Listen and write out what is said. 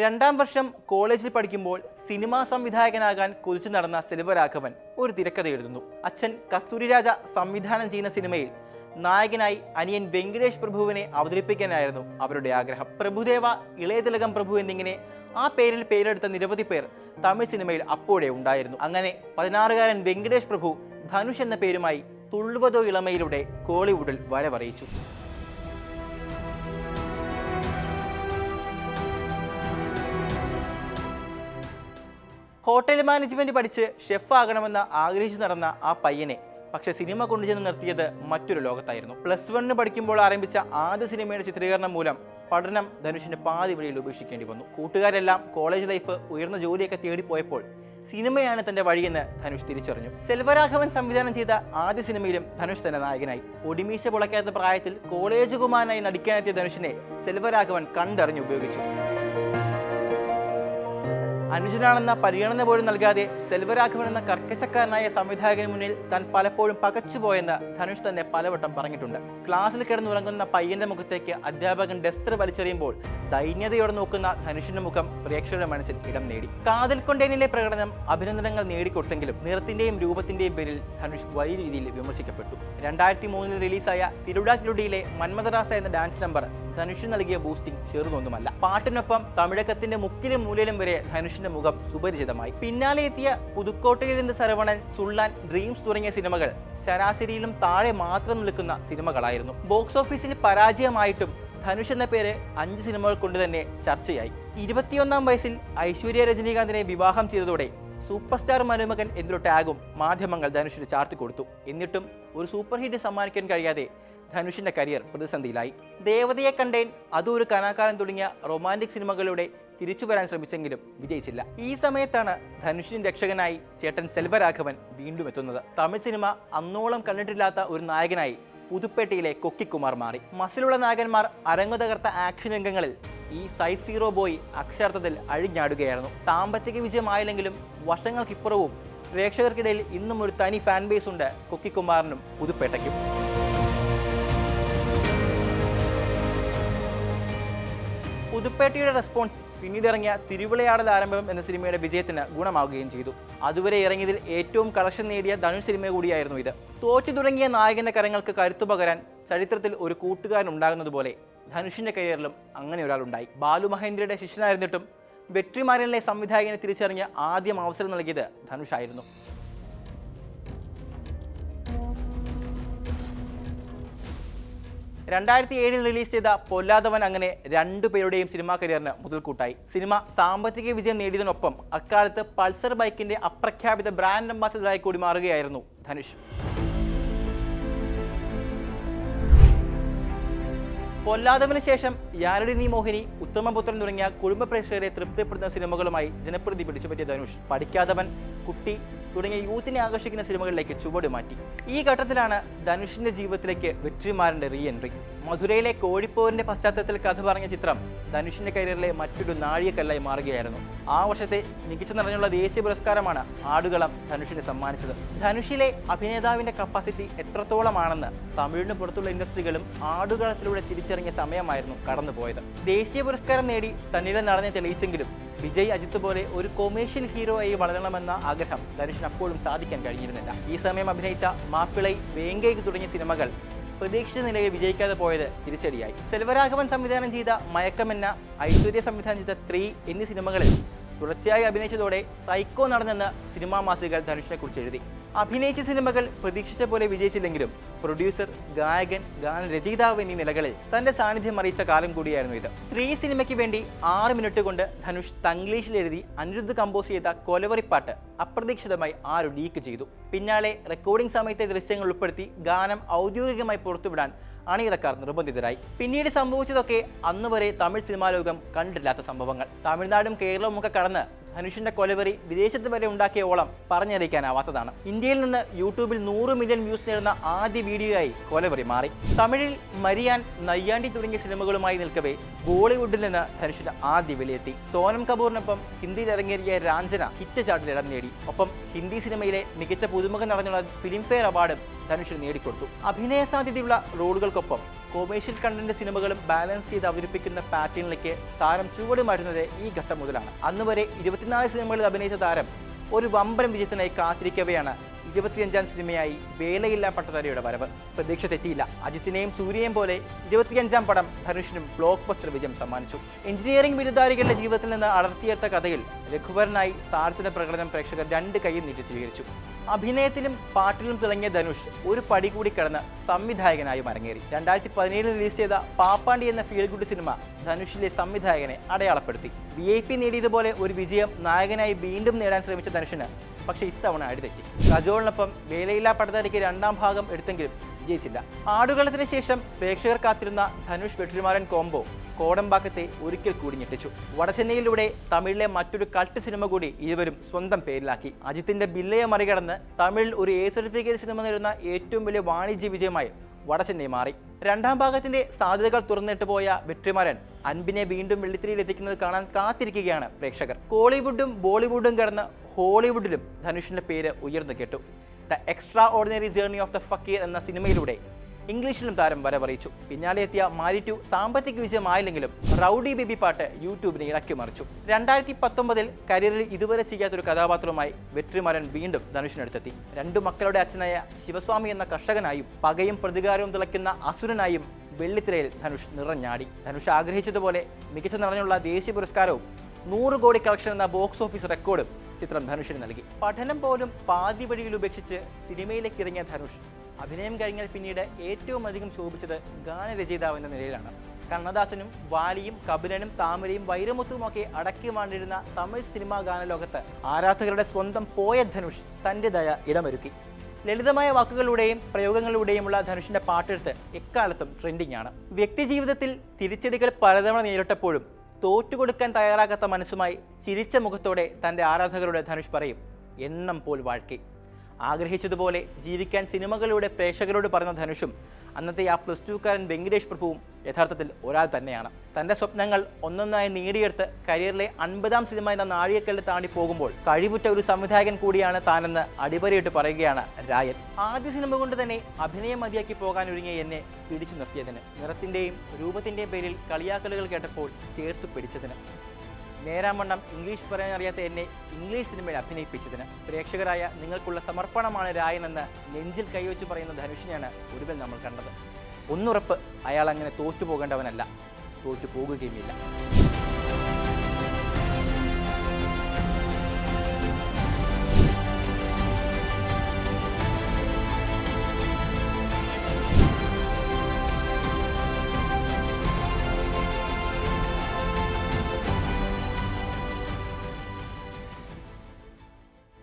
രണ്ടാം വർഷം കോളേജിൽ പഠിക്കുമ്പോൾ സിനിമാ സംവിധായകനാകാൻ കുതിച്ചു നടന്ന സെൽവരാഘവൻ ഒരു തിരക്കഥ എഴുതുന്നു അച്ഛൻ കസ്തൂരിരാജ സംവിധാനം ചെയ്യുന്ന സിനിമയിൽ നായകനായി അനിയൻ വെങ്കടേഷ് പ്രഭുവിനെ അവതരിപ്പിക്കാനായിരുന്നു അവരുടെ ആഗ്രഹം. പ്രഭുദേവ ഇളയതിലകം പ്രഭു എന്നിങ്ങനെ ആ പേരിൽ പേരെടുത്ത നിരവധി പേർ തമിഴ് സിനിമയിൽ അപ്പോഴേ ഉണ്ടായിരുന്നു. അങ്ങനെ പതിനാറുകാരൻ വെങ്കടേഷ് പ്രഭു ധനുഷ് എന്ന പേരുമായി തുള്ളുവതോ ഇളമയിലൂടെ കോളിവുഡിൽ വരവറിയിച്ചു. ഹോട്ടൽ മാനേജ്മെന്റ് പഠിച്ച് ഷെഫ് ആകണമെന്ന് ആഗ്രഹിച്ചു നടന്ന ആ പയ്യനെ പക്ഷെ സിനിമ കൊണ്ടുചെന്ന് നിർത്തിയത് മറ്റൊരു ലോകത്തായിരുന്നു. പ്ലസ് വണ്ണിന് പഠിക്കുമ്പോൾ ആരംഭിച്ച ആദ്യ സിനിമയുടെ ചിത്രീകരണം മൂലം പഠനം ധനുഷിന് പാതി വഴിയിൽ ഉപേക്ഷിക്കേണ്ടി വന്നു. കൂട്ടുകാരെല്ലാം കോളേജ് ലൈഫ് ഉയർന്ന ജോലിയൊക്കെ തേടിപ്പോയപ്പോൾ സിനിമയാണ് തന്റെ വഴിയെന്ന് ധനുഷ് തിരിച്ചറിഞ്ഞു. സെൽവരാഘവൻ സംവിധാനം ചെയ്ത ആദ്യ സിനിമയിലും ധനുഷ് തന്നെ നായകനായി. ഒടിമീശ പുളയ്ക്കാത്ത പ്രായത്തിൽ കോളേജ് കുമാരനായി നടിക്കാനെത്തിയ ധനുഷിനെ സെൽവരാഘവൻ കണ്ടറിഞ്ഞ് ഉപയോഗിച്ചു. അനുജനാണെന്ന പരിഗണന പോലും നൽകാതെ സെൽവരാഘവൻ എന്ന കർക്കശക്കാരനായ സംവിധായകന് മുന്നിൽ താൻ പലപ്പോഴും പകച്ചുപോയെന്ന് ധനുഷ് തന്നെ പലവട്ടം പറഞ്ഞിട്ടുണ്ട്. ക്ലാസ്സിൽ കിടന്നുറങ്ങുന്ന പയ്യന്റെ മുഖത്തേക്ക് അധ്യാപകൻ ഡസ്റ്റർ വലിച്ചെറിയുമ്പോൾ ദൈന്യതയോടെ നോക്കുന്ന ധനുഷിന്റെ മുഖം പ്രേക്ഷകരുടെ മനസ്സിൽ ഇടം നേടി. കാതൽ കൊണ്ടേനിലെ പ്രകടനം അഭിനന്ദനങ്ങൾ നേടിക്കൊടുത്തെങ്കിലും നിറത്തിന്റെയും രൂപത്തിന്റെയും പേരിൽ ധനുഷ് വലിയ രീതിയിൽ വിമർശിക്കപ്പെട്ടു. രണ്ടായിരത്തി മൂന്നിൽ റിലീസായ തിരുടാ തിരുടിയിലെ മന്മദറാസ എന്ന ഡാൻസ് നമ്പർ ധനുഷിന് നൽകിയ ബൂസ്റ്റിംഗ് ചെറുതൊന്നുമല്ല. പാട്ടിനൊപ്പം തമിഴകത്തിന്റെ മുക്കിലും മൂലയിലും വരെ ധനുഷിന്റെ മുഖം സുപരിചിതമായി. പിന്നാലെ എത്തിയ പുതുക്കോട്ടയിൽ നിന്ന് സരവണൻ സുള്ളാൻ ഡ്രീംസ് തുടങ്ങിയ സിനിമകൾ ശരാശരിയിലും താഴെ മാത്രം നിൽക്കുന്ന സിനിമകളായിരുന്നു. ബോക്സ് ഓഫീസിൽ പരാജയമായിട്ടും ധനുഷ് എന്ന പേര് അഞ്ച് സിനിമകൾ കൊണ്ട് തന്നെ ചർച്ചയായി. ഇരുപത്തിയൊന്നാം വയസ്സിൽ ഐശ്വര്യ രജനീകാന്തിനെ വിവാഹം ചെയ്തതോടെ സൂപ്പർ സ്റ്റാർ മരുമകൻ എന്നൊരു ടാഗും മാധ്യമങ്ങൾ ധനുഷിന് ചാർത്തി കൊടുത്തു. എന്നിട്ടും ഒരു സൂപ്പർ ഹിറ്റ് സമ്മാനിക്കാൻ കഴിയാതെ ധനുഷിന്റെ കരിയർ പ്രതിസന്ധിയിലായി. ദേവതയെ കണ്ടേൻ അതൊരു കലാകാരൻ തുടങ്ങിയ റൊമാന്റിക് സിനിമകളിലൂടെ തിരിച്ചു വരാൻ ശ്രമിച്ചെങ്കിലും വിജയിച്ചില്ല. ഈ സമയത്താണ് ധനുഷിൻ രക്ഷകനായി ചേട്ടൻ സെൽവരാഘവൻ വീണ്ടും എത്തുന്നത്. തമിഴ് സിനിമ അന്നോളം കണ്ടിട്ടില്ലാത്ത ഒരു നായകനായി പുതുപ്പേട്ടയിലെ കൊക്കിക്കുമാർ മാറി. മസിലുള്ള നായകന്മാർ അരങ്ങു തകർത്ത ആക്ഷൻ രംഗങ്ങളിൽ ഈ സൈസ് സീറോ ബോയ് അക്ഷരാർത്ഥത്തിൽ അഴിഞ്ഞാടുകയായിരുന്നു. സാമ്പത്തിക വിജയമായില്ലെങ്കിലും വർഷങ്ങൾക്കിപ്പുറവും പ്രേക്ഷകർക്കിടയിൽ ഇന്നും ഒരു തനി ഫാൻ ബേസ് ഉണ്ട് കൊക്കിക്കുമാറിനും പുതുപ്പേട്ടയ്ക്കും. പുതുപ്പേട്ടയുടെ റെസ്പോൺസ് പിന്നീട് ഇറങ്ങിയ തിരുവിളയാടൽ ആരംഭം എന്ന സിനിമയുടെ വിജയത്തിന് ഗുണമാവുകയും ചെയ്തു. അതുവരെ ഇറങ്ങിയതിൽ ഏറ്റവും കളക്ഷൻ നേടിയ ധനുഷ് സിനിമ കൂടിയായിരുന്നു ഇത്. തോറ്റു തുടങ്ങിയ നായകന്റെ കരങ്ങൾക്ക് കരുത്തു പകരാൻ ചരിത്രത്തിൽ ഒരു കൂട്ടുകാരൻ ഉണ്ടാകുന്നതുപോലെ ധനുഷിന്റെ കരിയറിലും അങ്ങനെ ഒരാളുണ്ടായി. ബാലു മഹേന്ദ്രയുടെ ശിഷ്യനായിരുന്നിട്ടും വെട്രിമാരനിലെ സംവിധായകനെ തിരിച്ചറിഞ്ഞ ആദ്യം അവസരം നൽകിയത് ധനുഷായിരുന്നു. രണ്ടായിരത്തി ഏഴിൽ റിലീസ് ചെയ്ത പൊല്ലാതവൻ അങ്ങനെ രണ്ടു പേരുടെയും സിനിമാ കരിയറിന് മുതൽക്കൂട്ടായി. സിനിമ സാമ്പത്തിക വിജയം നേടിയതിനൊപ്പം അക്കാലത്ത് പൾസർ ബൈക്കിന്റെ അപ്രഖ്യാപിത ബ്രാൻഡ് അംബാസിഡറായി കൂടി മാറുകയായിരുന്നു ധനുഷ്. പൊല്ലാതവന് ശേഷം യാരടിനി മോഹിനി ഉത്തമപുത്രൻ തുടങ്ങിയ കുടുംബ പ്രേക്ഷകരെ തൃപ്തിപ്പെടുത്തുന്ന സിനിമകളുമായി ജനപ്രീതി പിടിച്ചുപറ്റിയ ധനുഷ്. പഠിക്കാത്തവൻ കുട്ടി തുടങ്ങിയ യൂത്തിനെ ആകർഷിക്കുന്ന സിനിമകളിലേക്ക് ചുവട് മാറ്റി. ഈ ഘട്ടത്തിലാണ് ധനുഷിന്റെ ജീവിതത്തിലേക്ക് വെറ്റിമാരന്റെ റീ എൻട്രി മധുരയിലെ കോഴിപ്പോരിന്റെ പശ്ചാത്തലത്തിൽ കഥ പറഞ്ഞ ചിത്രം ധനുഷിന്റെ കരിയറിലെ മറ്റൊരു നാഴികക്കല്ലായി മാറുകയായിരുന്നു. ആ വർഷത്തെ മികച്ച നിറഞ്ഞുള്ള ദേശീയ പുരസ്കാരമാണ് ആടുകളം ധനുഷിനെ സമ്മാനിച്ചത്. ധനുഷിലെ അഭിനേതാവിന്റെ കപ്പാസിറ്റി എത്രത്തോളമാണെന്ന് തമിഴിന് പുറത്തുള്ള ഇൻഡസ്ട്രികളും ആടുകളത്തിലൂടെ തിരിച്ചറിഞ്ഞ സമയമായിരുന്നു കടന്നുപോയത്. ദേശീയ പുരസ്കാരം നേടി തന്നിലെ നടന്നെ തെളിയിച്ചെങ്കിലും വിജയ് അജിത്ത് പോലെ ഒരു കൊമേഴ്ഷ്യൽ ഹീറോ ആയി വളരണമെന്ന ആഗ്രഹം ധനുഷിന് അപ്പോഴും സാധിക്കാൻ കഴിഞ്ഞിരുന്നില്ല. ഈ സമയം അഭിനയിച്ച മാപ്പിളൈ വേങ്കയ്ക്ക് തുടങ്ങിയ സിനിമകൾ പ്രതീക്ഷിച്ച നിലയിൽ വിജയിക്കാതെ പോയത് തിരിച്ചടിയായി. സെൽവരാഘവൻ സംവിധാനം ചെയ്ത മയക്കമെന്ന ഐശ്വര്യ സംവിധാനം ചെയ്ത ത്രീ എന്നീ സിനിമകളിൽ തുടർച്ചയായി അഭിനയിച്ചതോടെ സൈക്കോ നടന്നെന്ന് സിനിമാ മാസികകൾ ധനുഷിനെ കുറിച്ച് എഴുതി. അഭിനയിച്ച സിനിമകൾ പ്രതീക്ഷിച്ച പോലെ വിജയിച്ചില്ലെങ്കിലും പ്രൊഡ്യൂസർ ഗായകൻ ഗാനരചയിതാവ് എന്നീ നിലകളിൽ തന്റെ സാന്നിധ്യം അറിയിച്ച കാലം കൂടിയായിരുന്നു ഇത്. ത്രീ സിനിമയ്ക്ക് വേണ്ടി ആറ് മിനിറ്റ് കൊണ്ട് ധനുഷ് തംഗ്ലീഷിൽ എഴുതി അനിരുദ്ധ് കമ്പോസ് ചെയ്ത കൊലവറിപ്പാട്ട് അപ്രതീക്ഷിതമായി ആരു ലീക്ക് ചെയ്തു. പിന്നാലെ റെക്കോർഡിംഗ് സമയത്തെ ദൃശ്യങ്ങൾ ഉൾപ്പെടുത്തി ഗാനം ഔദ്യോഗികമായി പുറത്തുവിടാൻ അണിയറക്കാർ നിർബന്ധിതരായി. പിന്നീട് സംഭവിച്ചതൊക്കെ അന്നുവരെ തമിഴ് സിനിമാ ലോകം കണ്ടില്ലാത്ത സംഭവങ്ങൾ. തമിഴ്നാടും കേരളവും ഒക്കെ കടന്ന് ധനുഷിന്റെ കൊലവെറി വിദേശത്ത് വരെ ഉണ്ടാക്കിയ ഓളം പറഞ്ഞറിയിക്കാനാവാത്തതാണ്. ഇന്ത്യയിൽ നിന്ന് യൂട്യൂബിൽ നൂറ് മില്യൺ വ്യൂസ് നേടുന്ന ആദ്യ വീഡിയോയായി കൊലവെറി മാറി. തമിഴിൽ മരിയാൻ നയ്യാണ്ടി തുടങ്ങിയ സിനിമകളുമായി നിൽക്കവേ ബോളിവുഡിൽ നിന്ന് ധനുഷിന്റെ ആദ്യ വിലയെത്തി സോനം കപൂറിനൊപ്പം ഹിന്ദിയിൽ ഇറങ്ങിയ രാഞ്ജന ഹിറ്റ് ചാർട്ടിൽ ഇടം നേടി. ഒപ്പം ഹിന്ദി സിനിമയിലെ മികച്ച പുതുമുഖം നടന്നുള്ള ഫിലിംഫെയർ അവാർഡും ധനുഷിന് നേടിക്കൊടുത്തു. അഭിനയ സാധ്യതയുള്ള റോളുകൾക്കൊപ്പം കൊമേഴ്ഷ്യൽ കണ്ടന്റ് സിനിമകളും ബാലൻസ് ചെയ്ത് അവതരിപ്പിക്കുന്ന പാറ്റേണിലേക്ക് താരം ചുവട് മാറ്റുന്നത് ഈ ഘട്ടം മുതലാണ്. അന്ന് വരെ ഇരുപത്തിനാല് സിനിമകളിൽ അഭിനയിച്ച താരം ഒരു വമ്പരം വിജയത്തിനായി കാത്തിരിക്കവെയാണ് ഇരുപത്തിയഞ്ചാം സിനിമയായി വേലയില്ല പട്ടതാരിയുടെ വരവ്. പ്രതീക്ഷ തെറ്റിയില്ല. അജിത്തിനെയും സൂര്യയും പോലെ ഇരുപത്തിയഞ്ചാം പടം ധനുഷിനും ബ്ലോക്ക് ബസ്റ്റർ വിജയം സമ്മാനിച്ചു. എഞ്ചിനീയറിംഗ് ബിരുദധാരികളുടെ ജീവിതത്തിൽ നിന്ന് അടർത്തിയെടുത്ത കഥയിൽ രഘുവരനായി താരത്തിന്റെ പ്രകടനം പ്രേക്ഷകർ രണ്ട് കൈയും നീട്ടി സ്വീകരിച്ചു. അഭിനയത്തിലും പാട്ടിലും തിളങ്ങിയ ധനുഷ് ഒരു പടി കൂടി കടന്ന് സംവിധായകനായി അരങ്ങേറി രണ്ടായിരത്തി പതിനേഴിൽ റിലീസ് ചെയ്ത പാപ്പാണ്ടി എന്ന ഫീൽ ഗുഡ് സിനിമ ധനുഷിലെ സംവിധായകനെ അടയാളപ്പെടുത്തി. വി ഐ പി നേടിയതുപോലെ ഒരു വിജയം നായകനായി വീണ്ടും നേടാൻ ശ്രമിച്ച ധനുഷിന് പക്ഷേ ഇത്തവണ അടിതെറ്റി. കജോളിനൊപ്പം വേലയില്ലാ പട്ടതാരിക്ക് രണ്ടാം ഭാഗം എടുത്തെങ്കിലും വിജയിച്ചില്ല ആടുകളത്തിന് ശേഷം പ്രേക്ഷകർ കാത്തിരുന്ന ധനുഷ് വെട്ടിമാരൻ കോംബോ കോടമ്പാക്കത്തെ ഒരിക്കൽ കൂടി ഞെട്ടിച്ചു. വടചെന്നൈയിലൂടെ തമിഴിലെ മറ്റൊരു കൾട്ട് സിനിമ കൂടി ഇരുവരും സ്വന്തം പേരിലാക്കി. അജിത്തിന്റെ ബില്ലയെ മറികടന്ന് തമിഴിൽ ഒരു എ സർട്ടിഫിക്കറ്റ് സിനിമ നേടുന്ന ഏറ്റവും വലിയ വാണിജ്യ വിജയമായി വടചെന്നൈ മാറി. രണ്ടാം ഭാഗത്തിന്റെ സാധ്യതകൾ തുറന്നിട്ട് പോയ വെട്രിമാരൻ അൻപിനെ വീണ്ടും വെള്ളിത്തിരിയിൽ എത്തിക്കുന്നത് കാണാൻ കാത്തിരിക്കുകയാണ് പ്രേക്ഷകർ. കോളിവുഡും ബോളിവുഡും കടന്ന് ഹോളിവുഡിലും ധനുഷിന്റെ പേര് ഉയർന്നു കേട്ടു. The extraordinary journey of the fakir എന്ന സിനിമയിലൂടെ ഇംഗ്ലീഷിലും താരം വരവറിയിച്ചു പിന്നാലെ എത്തിയ മാരി ടു സാമ്പത്തിക വിജയമായില്ലെങ്കിലും റൗഡി ബേബി പാട്ട് യൂട്യൂബിനെ ഇളക്കി മറിച്ചു. രണ്ടായിരത്തി പത്തൊമ്പതിൽ കരിയറിൽ ഇതുവരെ ചെയ്യാത്തൊരു കഥാപാത്രവുമായി വെട്രിമാരൻ വീണ്ടും ധനുഷിനടുത്തെത്തി. രണ്ടു മക്കളുടെ അച്ഛനായ ശിവസ്വാമി എന്ന കർഷകനായും പകയും പ്രതികാരവും തിളയ്ക്കുന്ന അസുരനായും വെള്ളിത്തിരയിൽ ധനുഷ് നിറഞ്ഞാടി. ധനുഷ് ആഗ്രഹിച്ചതുപോലെ മികച്ച നിറഞ്ഞുള്ള ദേശീയ പുരസ്കാരവും നൂറ് കോടി കളക്ഷൻ എന്ന ബോക്സ് ഓഫീസ് റെക്കോർഡും ചിത്രം ധനുഷിന് നൽകി. പഠനം പോലും പാതി വഴിയിൽ ഉപേക്ഷിച്ച് സിനിമയിലേക്ക് ഇറങ്ങിയ ധനുഷ് അഭിനയം കഴിഞ്ഞാൽ പിന്നീട് ഏറ്റവും അധികം ശോഭിച്ചത് ഗാനരചയിതാവ് എന്ന നിലയിലാണ്. കണ്ണദാസനും വാലിയും കപിലനും താമരയും വൈരമുത്തുമൊക്കെ അടക്കി വാണ്ടിരുന്ന തമിഴ് സിനിമാ ഗാനലോകത്ത് ആരാധകരുടെ സ്വന്തം പോയ ധനുഷ് തന്റെതായ ഇടമൊരുക്കി. ലളിതമായ വാക്കുകളുടെയും പ്രയോഗങ്ങളിലൂടെയുമുള്ള ധനുഷിന്റെ പാട്ടെഴുത്ത് എക്കാലത്തും ട്രെൻഡിംഗ് ആണ് വ്യക്തി ജീവിതത്തിൽ തിരിച്ചടികൾ പലതവണ നേരിട്ടപ്പോഴും തോറ്റുകൊടുക്കാൻ തയ്യാറാകാത്ത മനസ്സുമായി ചിരിച്ച മുഖത്തോടെ തന്റെ ആരാധകരുടെ ധനുഷ് പറയും എണ്ണം പോൽ വാഴ്ക്കി. ആഗ്രഹിച്ചതുപോലെ ജീവിക്കാൻ സിനിമകളിലൂടെ പ്രേക്ഷകരോട് പറഞ്ഞ ധനുഷും അന്നത്തെ ആ പ്ലസ് ടുക്കാരൻ വെങ്കിടേഷ് പ്രഭുവും യഥാർത്ഥത്തിൽ ഒരാൾ തന്നെയാണ്. തന്റെ സ്വപ്നങ്ങൾ ഒന്നൊന്നായി നേടിയെടുത്ത് കരിയറിലെ അൻപതാം സിനിമ എന്ന നാഴികക്കല്ല് താണ്ടി പോകുമ്പോൾ കഴിവുറ്റ ഒരു സംവിധായകൻ കൂടിയാണ് താനെന്ന് അടിപൊളിയിട്ട് പറയുകയാണ് രായൻ. ആദ്യ സിനിമ കൊണ്ട് തന്നെ അഭിനയം മതിയാക്കി പോകാൻ ഒരുങ്ങിയ എന്നെ പിടിച്ചു നിർത്തിയതിന് നിറത്തിന്റെയും രൂപത്തിന്റെയും പേരിൽ കളിയാക്കലുകൾ കേട്ടപ്പോൾ ചേർത്ത് പിടിച്ചതിന്. നേരാമണ്ണം ഇംഗ്ലീഷ് പറയാനറിയാത്ത എന്നെ ഇംഗ്ലീഷ് സിനിമയിൽ അഭിനയിപ്പിച്ചതിന് പ്രേക്ഷകരായ നിങ്ങൾക്കുള്ള സമർപ്പണമാണ് രായൻ എന്ന് നെഞ്ചിൽ കൈവച്ച് പറയുന്ന ധനുഷിനെയാണ് ഒടുവിൽ നമ്മൾ കണ്ടത്. ഒന്നുറപ്പ് അയാൾ അങ്ങനെ തോറ്റു പോകേണ്ടവനല്ല തോറ്റു പോകുകയുമില്ല